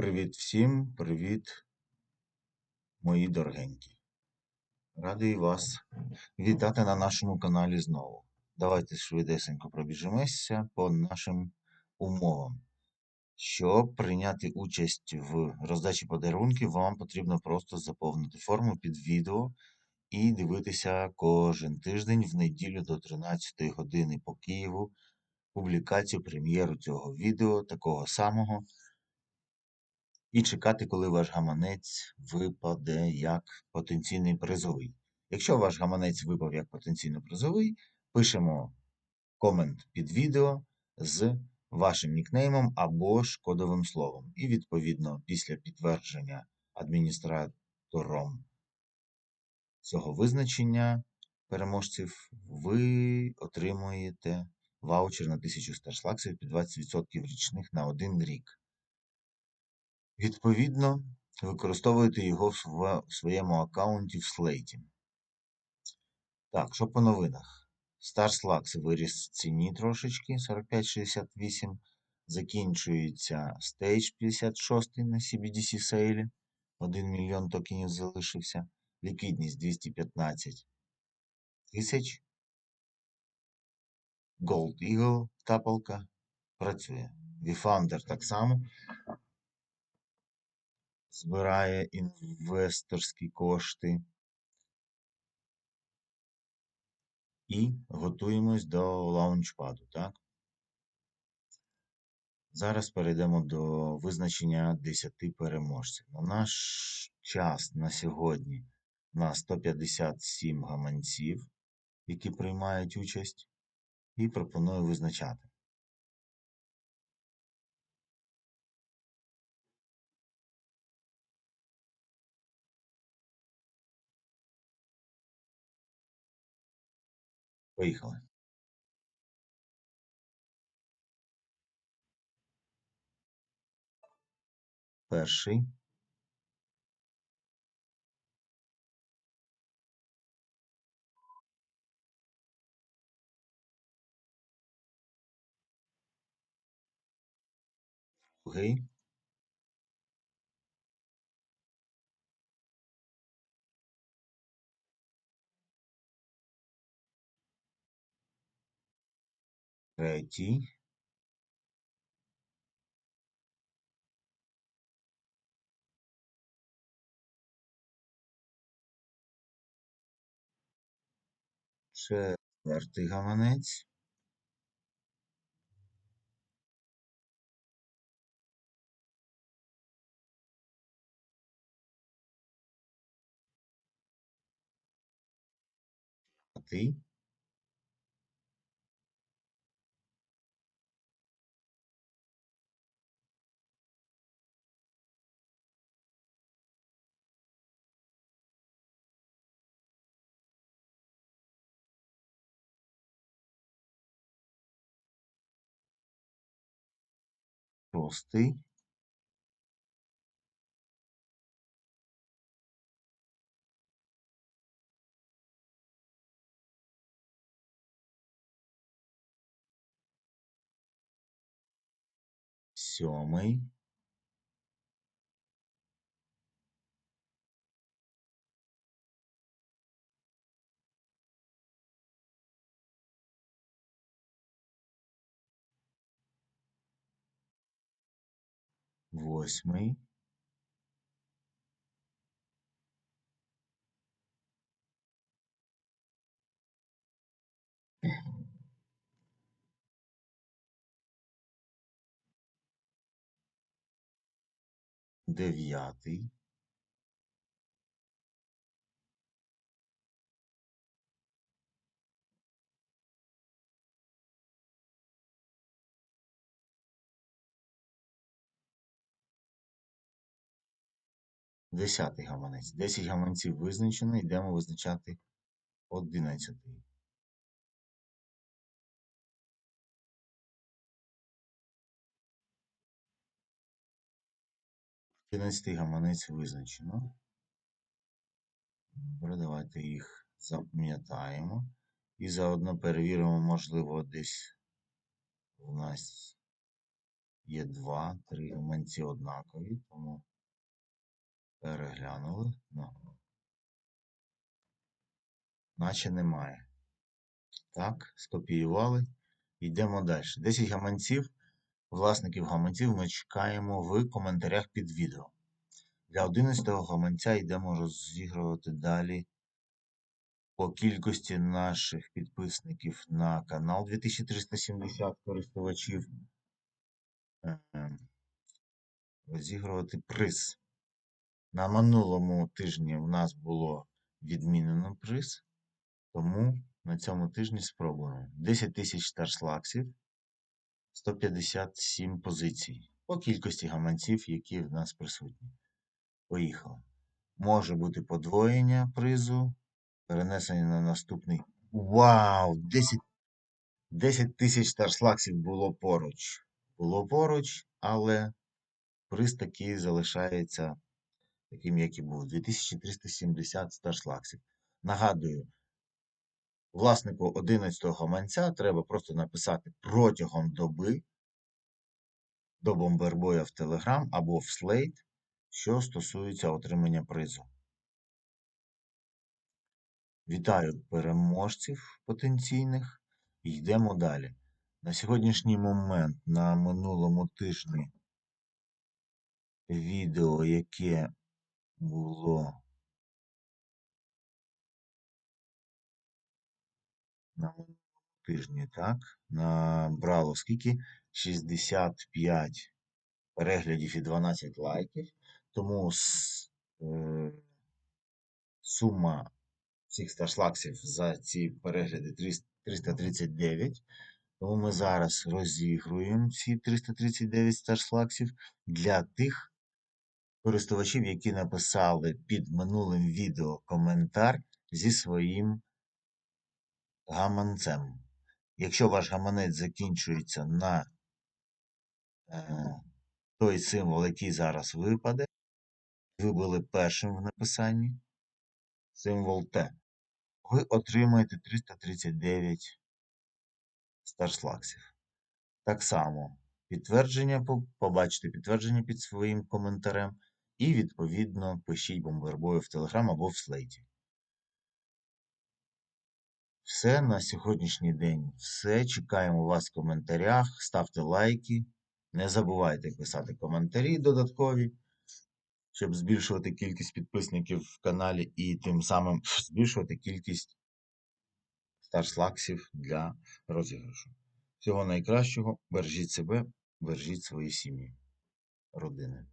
Привіт всім, привіт, мої дорогенькі. Радий вас вітати на нашому каналі знову. Давайте швидесенько пробіжимося по нашим умовам. Щоб прийняти участь в роздачі подарунків, вам потрібно просто заповнити форму під відео і дивитися кожен тиждень в неділю до 13 години по Києву публікацію прем'єру цього відео, такого самого і чекати, коли ваш гаманець випаде як потенційний призовий. Якщо ваш гаманець випав як потенційно призовий, пишемо комент під відео з вашим нікнеймом або ж кодовим словом. І, відповідно, після підтвердження адміністратором цього визначення переможців, ви отримуєте ваучер на 1000 старшлаксів під 20% річних на один рік. Відповідно, використовуєте його в своєму аккаунті в слейті. Так, що по новинах? Starslux виріс в ціні трошечки 45,68. Закінчується Stage 56 на CBDC сейлі. 1 мільйон токенів залишився. Ліквідність 215 тисяч. Gold Eagle тапалка працює. VFounder так само збирає інвесторські кошти. І готуємось до лаунчпаду, так? Зараз перейдемо до визначення 10 переможців. На наш час на сьогодні на 157 гаманців, які приймають участь, і пропоную визначати. Поїхали. Перший. Другий. Третій. Четвертий гаманець. П'ятий. Шостий. Сьомий. Восьмий. Дев'ятий. Десятий гаманець. Десять гаманців визначено. Йдемо визначати одинадцятий. Одинадцятий гаманець визначено. Добре, давайте їх запам'ятаємо. І заодно перевіримо, можливо, десь у нас є два, три гаманці однакові, тому переглянули. Ну, наче немає. Так, скопіювали. Йдемо далі. 10 гаманців, власників гаманців ми чекаємо в коментарях під відео. Для 11-го гаманця йдемо розігрувати далі по кількості наших підписників на канал 2370 користувачів. Е, Розігрувати приз. На минулому тижні в нас було відмінено приз, тому на цьому тижні спробуємо. 10 тисяч старслаксів, 157 позицій по кількості гаманців, які в нас присутні. Поїхали. Може бути подвоєння призу, перенесення на наступний. Вау! 10 10 тисяч старслаксів було поруч. Було поруч, але приз такий залишається таким, як і був. 2370 старслаксів. Нагадую, власнику 11-го гаманця треба просто написати протягом доби до бомбербоя в Telegram або в Slate, що стосується отримання призу. Вітаю переможців потенційних. Йдемо далі. На сьогоднішній момент, на минулому тижні, відео, яке було на тижні, так, набрало скільки? 65 переглядів і 12 лайків. Тому е, сума всіх старшлаксів за ці перегляди 339. Тому ми зараз розігруємо ці 339 старшлаксів для тих користувачів, які написали під минулим відео коментар зі своїм гаманцем. Якщо ваш гаманець закінчується на е, той символ, який зараз випаде, ви були першим в написанні, символ Т, ви отримаєте 339 старслаксів. Так само підтвердження, побачите підтвердження під своїм коментарем і, відповідно, пишіть бомбербою в Telegram або в Слейті. Все на сьогоднішній день. Все. Чекаємо вас в коментарях. Ставте лайки. Не забувайте писати коментарі додаткові, щоб збільшувати кількість підписників в каналі і тим самим збільшувати кількість старслаксів для розіграшу. Всього найкращого. Бережіть себе, бережіть свої сім'ї, родини.